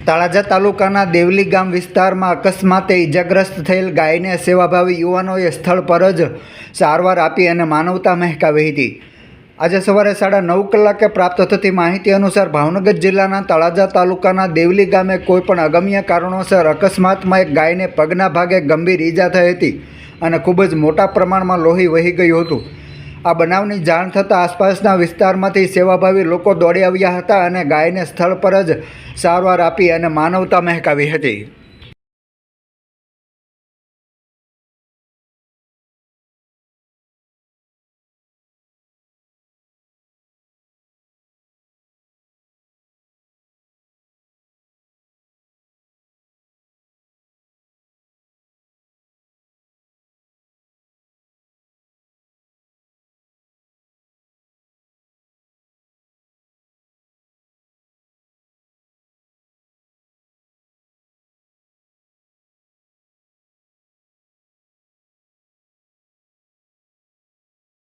તળાજા તાલુકાના દેવલી ગામ વિસ્તારમાં અકસ્માતે ઇજાગ્રસ્ત થયેલ ગાયને સેવાભાવી યુવાનોએ સ્થળ પર જ સારવાર આપી અને માનવતા મહેકાવી હતી. આજે સવારે સાડા નવ કલાકે પ્રાપ્ત થતી માહિતી અનુસાર ભાવનગર જિલ્લાના તળાજા તાલુકાના દેવલી ગામે કોઈપણ અગમ્ય કારણોસર અકસ્માતમાં એક ગાયને પગના ભાગે ગંભીર ઈજા થઈ હતી અને ખૂબ જ મોટા પ્રમાણમાં લોહી વહી ગયું હતું. આ બનાવની જાણ થતાં આસપાસના વિસ્તારમાંથી સેવાભાવી લોકો દોડી આવ્યા હતા અને ગાયને સ્થળ પર જ સારવાર આપી અને માનવતા મહેકાવી હતી.